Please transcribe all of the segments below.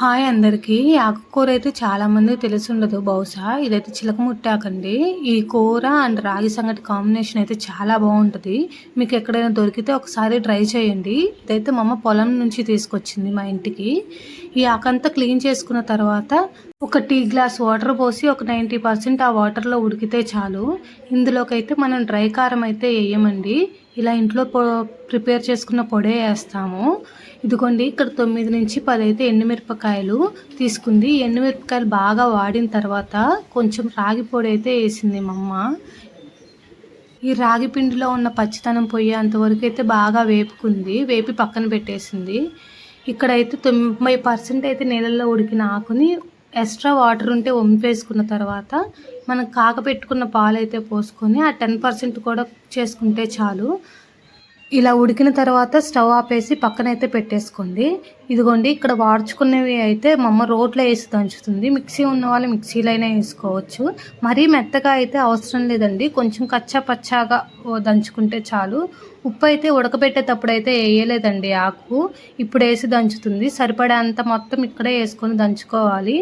Hi అందరికీ. ఆకుకూర అయితే చాలామంది తెలిసి ఉండదు బహుశా. ఇదైతే చిలకముట్టాకండి ఈ కూర అండ్ రాగి సంగటి కాంబినేషన్ అయితే చాలా బాగుంటుంది. మీకు ఎక్కడైనా దొరికితే ఒకసారి ట్రై చేయండి. ఇదైతే మా అమ్మ పొలం నుంచి తీసుకొచ్చింది మా ఇంటికి. ఈ ఆకంతా క్లీన్ చేసుకున్న తర్వాత ఒక టీ గ్లాస్ వాటర్ పోసి ఒక నైంటీ పర్సెంట్ ఆ వాటర్లో ఉడికితే చాలు. ఇందులోకైతే మనం డ్రై కారం అయితే వేయమండి. ఇలా ఇంట్లో ప్రిపేర్ చేసుకున్న పొడే వేస్తాము. ఇదిగోండి ఇక్కడ తొమ్మిది నుంచి పది అయితే ఎండుమిరపకాయలు తీసుకుంది. ఎండుమిరపకాయలు బాగా వాడిన తర్వాత కొంచెం రాగి పొడి అయితే వేసింది మా అమ్మ. ఈ రాగి పిండిలో ఉన్న పచ్చితనం పోయేంత వరకు అయితే బాగా వేపుకుంది. వేపి పక్కన పెట్టేసింది. ఇక్కడైతే తొంభై పర్సెంట్ అయితే నీళ్ళల్లో ఉడికిన ఆకుని ఎక్స్ట్రా వాటర్ ఉంటే వంపేసుకున్న తర్వాత మనం కాకపెట్టుకున్న పాలు అయితే పోసుకొని ఆ టెన్ పర్సెంట్ కూడా చేసుకుంటే చాలు. ఇలా ఉడికిన తర్వాత స్టవ్ ఆపేసి పక్కనైతే పెట్టేసుకోండి. ఇదిగోండి ఇక్కడ వాడుచుకునేవి అయితే మా అమ్మ రోట్లో వేసి దంచుతుంది. మిక్సీ ఉన్న వాళ్ళు మిక్సీలో అయినా వేసుకోవచ్చు. మరీ మెత్తగా అయితే అవసరం లేదండి. కొంచెం కచ్చా పచ్చాగా దంచుకుంటే చాలు. ఉప్పు అయితే ఉడకబెట్టేటప్పుడు అయితే వేయలేదండి ఆకు. ఇప్పుడు వేసి దంచుతుంది. సరిపడేంత మొత్తం ఇక్కడే వేసుకొని దంచుకోవాలి.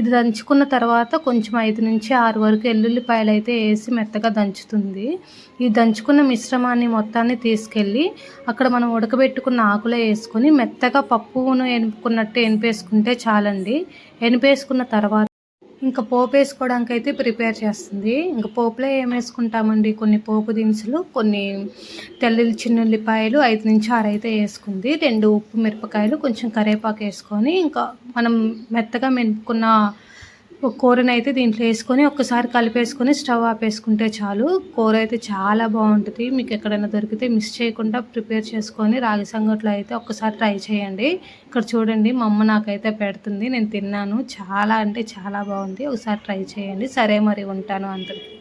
ఇది దంచుకున్న తర్వాత కొంచెం ఐదు నుంచి ఆరు వరకు ఎల్లుల్లిపాయలు అయితే వేసి మెత్తగా దంచుతుంది. ఈ దంచుకున్న మిశ్రమాన్ని మొత్తాన్ని తీసుకెళ్ళి అక్కడ మనం ఉడకబెట్టుకున్న ఆకులో వేసుకొని మెత్తగా పప్పు పప్పును ఎనుపుకున్నట్టు ఎనిపేసుకుంటే చాలండి. ఎనిపేసుకున్న తర్వాత ఇంకా పోపు వేసుకోవడానికి అయితే ప్రిపేర్ చేస్తుంది. ఇంకా పోపులో ఏం వేసుకుంటామండి? కొన్ని పోపు దినుసులు కొన్ని తెల్లి చిన్నుల్లిపాయలు ఐదు నుంచి ఆరు అయితే వేసుకుంది. రెండు ఉప్పు మిరపకాయలు కొంచెం కరేపాకు వేసుకొని ఇంకా మనం మెత్తగా ఒక కూరని అయితే దీంట్లో వేసుకొని ఒక్కసారి కలిపేసుకొని స్టవ్ ఆపేసుకుంటే చాలు. కూర అయితే చాలా బాగుంటుంది. మీకు ఎక్కడైనా దొరికితే మిస్ చేయకుండా ప్రిపేర్ చేసుకొని రాగి సంగట్లో అయితే ఒక్కసారి ట్రై చేయండి. ఇక్కడ చూడండి మా అమ్మ నాకైతే పెడుతుంది. నేను తిన్నాను. చాలా అంటే చాలా బాగుంది. ఒకసారి ట్రై చేయండి. సరే మరి ఉంటాను అందరికీ